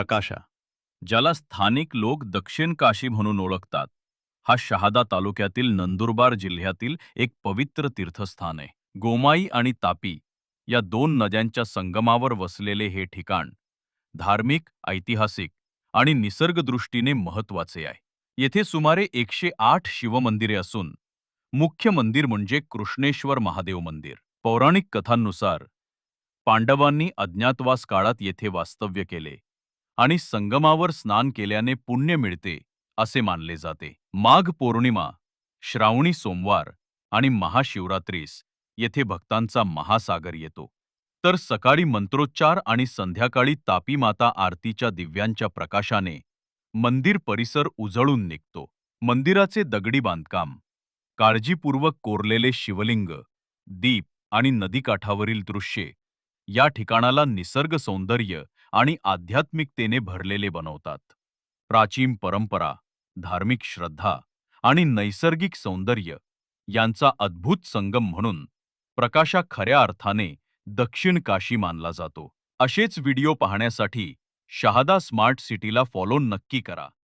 प्रकाशा. ज्याला स्थानिक लोक दक्षिण काशी म्हणून ओळखतात. हा शहादा तालुक्यातील नंदुरबार जिल्ह्यातील एक पवित्र तीर्थस्थान आहे. गोमाई आणि तापी या दोन नद्यांच्या संगमावर वसलेले हे ठिकाण धार्मिक ऐतिहासिक आणि निसर्गदृष्टीने महत्त्वाचे आहे. येथे सुमारे एकशे आठ शिवमंदिरे असून मुख्य मंदिर म्हणजे कृष्णेश्वर महादेव मंदिर. पौराणिक कथांनुसार पांडवांनी अज्ञातवास काळात येथे वास्तव्य केले. आणि संगमावर स्नान केल्याने पुण्य मिळते असे मानले जाते. माघ पौर्णिमा श्रावणी सोमवार आणि महाशिवरात्रीस येथे भक्तांचा महासागर येतो. तर सकाळी मंत्रोच्चार आणि संध्याकाळी तापी माता आरतीच्या दिव्यांच्या प्रकाशाने मंदिर परिसर उजळून निघतो. मंदिराचे दगडी बांधकाम काळजीपूर्वक कोरलेले शिवलिंग दीप आणि नदीकाठावरील दृश्ये या ठिकाणाला निसर्ग सौंदर्य आणि आध्यात्मिकतेने भरलेले बनवतात. प्राचीन परंपरा धार्मिक श्रद्धा आणि नैसर्गिक सौंदर्य यांचा अद्भुत संगम म्हणून प्रकाशा खऱ्या अर्थाने दक्षिण काशी मानला जातो. असेच व्हिडिओ पाहण्यासाठी शहादा स्मार्ट सिटीला फॉलो नक्की करा.